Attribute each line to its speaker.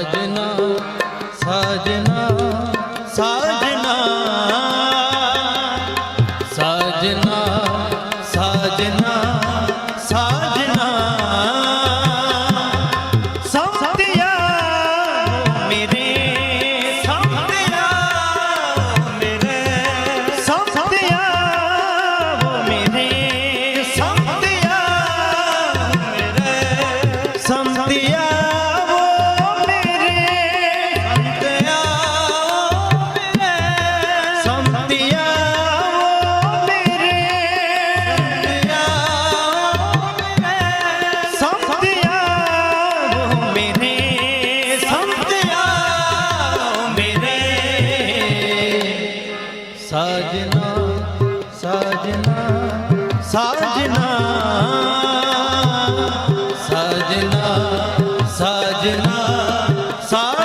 Speaker 1: ਸਾਜਨਾ ਸਾਜਨਾ ਸਾਜਨਾ। ਸਾਜਨਾ ਸਾਜਨਾ ਸਾਜਨਾ।
Speaker 2: ਸੰਤਿਆ ਮੇਰੇ
Speaker 1: ਸੰਤਿਆ ਮੇਰੇ। ਸੰਤਿਆ ਮੇਰੇ ਸੰਤਿਆ ਮੇਰੇ ਸਾਜਨਾ ਸਾਜਨਾ ਸਾਜਨਾ ਸਾਜਨਾ ਸਾਜਨਾ ਸਾਜਨਾ